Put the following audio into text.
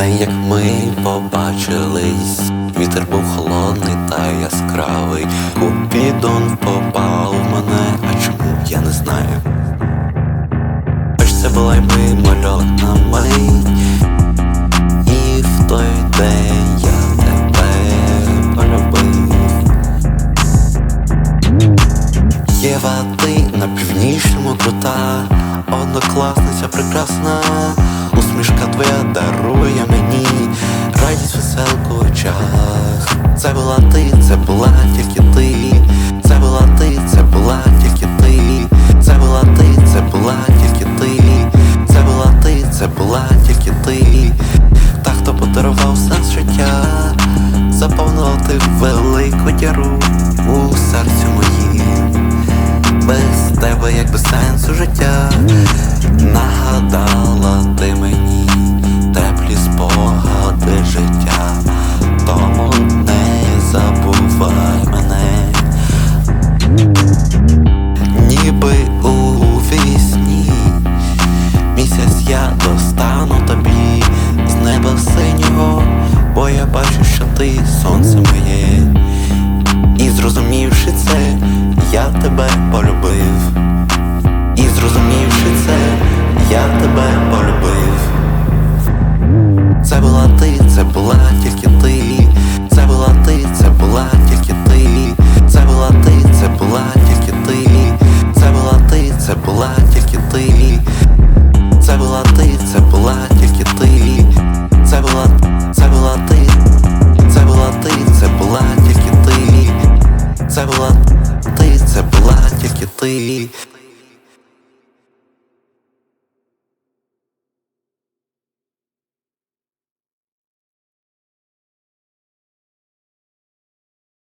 день, як ми побачились, вітер був холодний та яскравий. Купідон попав в мене, а чому я не знаю. Хоч це була й ми мимольотна мить, і в той день я тебе полюбив. Єва, ти на північному крута, однокласниця прекрасна, усмішка твоя дарує мені радість веселку в очах. Це була ти, це була тільки ти, це була ти, це була тільки ти, це була ти, це була тільки ти, це була ти, це була тільки ти, та хто подарував сенс життя, заповнила ти велику діру у серці моїм. Без тебе, як без сенсу життя, нагадала сонце моє. І зрозумівши це, я тебе полюбив. І зрозумівши це, я тебе полюбив. Це була ти, це була тільки ти, це була ти, це була тільки